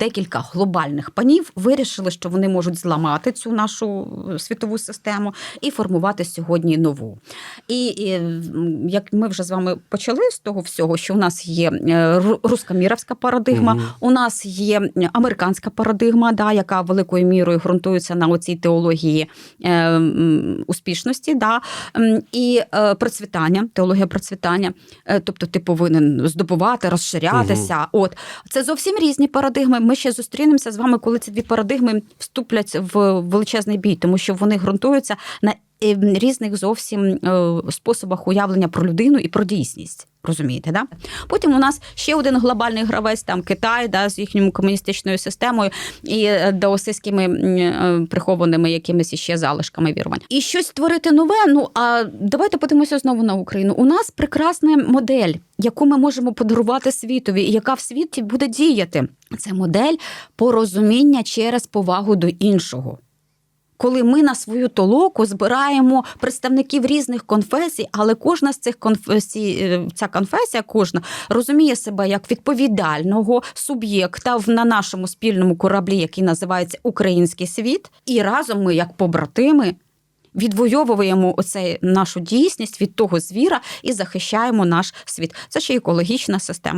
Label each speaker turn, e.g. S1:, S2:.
S1: декілька глобальних панів вирішили, що вони можуть зламати цю нашу е, світову систему і формувати сьогодні нову. І, і як ми вже з вами почали з того всього, що у нас є е, ру- рускоміровська парадигма,
S2: Мгм.
S1: у нас є американська парадигма, да, яка великою мірою ґрунтується на оцій теології е, успішності, да, і е, процвітання, теологія процвітання. Е, тобто ти повинен здобувати, розширятися. От це зовсім різні парадигми. Ми ще зустрінемося з вами, коли ці дві парадигми вступлять в величезний бій, тому що вони ґрунтуються на е, різних зовсім е, способах уявлення про людину і про дійсність. Розумієте, да? Потім у нас ще один глобальний гравець, там Китай, да, з їхньою комуністичною системою і е, даосистськими е, прихованими якимись іще залишками вірувань. І щось створити нове. Ну а давайте подивимося знову на Україну. У нас прекрасна модель, яку ми можемо подарувати світові, і яка в світі буде діяти. Це модель порозуміння через повагу до іншого коли ми на свою толоку збираємо представників різних конфесій, але кожна з цих конфесій, е, ця конфесія, кожна розуміє себе як відповідального суб'єкта на нашому спільному кораблі, який називається Український світ, і разом ми, як побратими, відвоюємо оце нашу дійсність від того звіра і захищаємо наш світ. Це ще екологічна система.